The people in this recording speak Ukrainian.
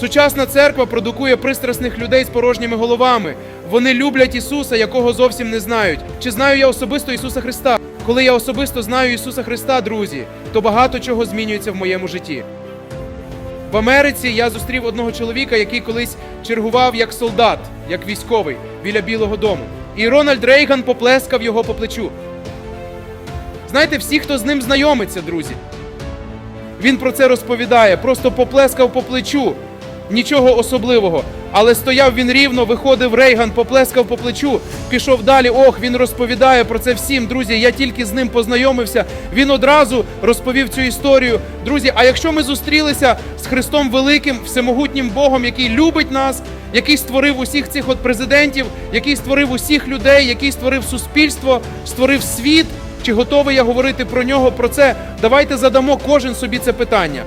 Сучасна церква продукує пристрасних людей з порожніми головами. Вони люблять Ісуса, якого зовсім не знають. Чи знаю я особисто Ісуса Христа? Коли я особисто знаю Ісуса Христа, друзі, то багато чого змінюється в моєму житті. В Америці я зустрів одного чоловіка, який колись чергував як солдат, як військовий біля Білого Дому. І Рональд Рейган поплескав його по плечу. Знаєте, всі, хто з ним знайомиться, друзі, він про це розповідає, просто поплескав по плечу. Нічого особливого. Але стояв він рівно, виходив Рейган, поплескав по плечу, пішов далі. Ох, він розповідає про це всім. Друзі, я тільки з ним познайомився. Він одразу розповів цю історію. Друзі, а якщо ми зустрілися з Христом Великим, всемогутнім Богом, який любить нас, який створив усіх цих от президентів, який створив усіх людей, який створив суспільство, створив світ. Чи готовий я говорити про нього? Про це давайте задамо кожен собі це питання.